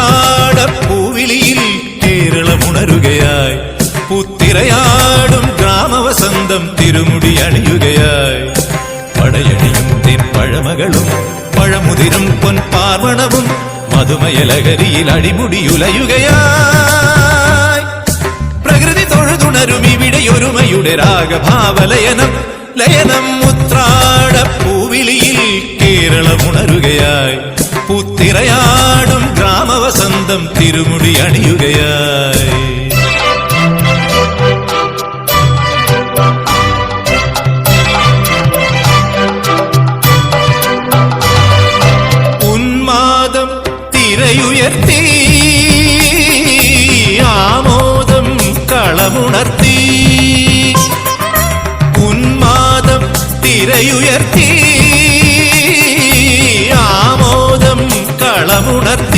ഉത്രാടപ്പൂവിളിയിൽ കേരളമുണരുകയായി പുത്തിരയാടും ഗ്രാമവസന്തം തിരുമുടി അണിയുകയായി. പടയണിയും തെപ്പഴമകളും പഴമുതിരും പൊൻപാർവണവും മധുമയലഹരിയിൽ അടിമുടിയുലയുകയായി പ്രകൃതി തൊഴുതുണരും ഇവിടെ ഒരുമയുടെ രാഗഭാവലയനം ലയനം മുത്രാട പൂവിളിയിൽ കേരളമുണരുകയായി പുത്തിരയാടും ഗ്രാമവസന്തം തിരുമുടി അണിയുകയായി ഉന്മാദം തിരയുയർത്തി ആമോദം കളമുണർത്തി ഉന്മാദം തിരയുയർത്തി உணர்த்தி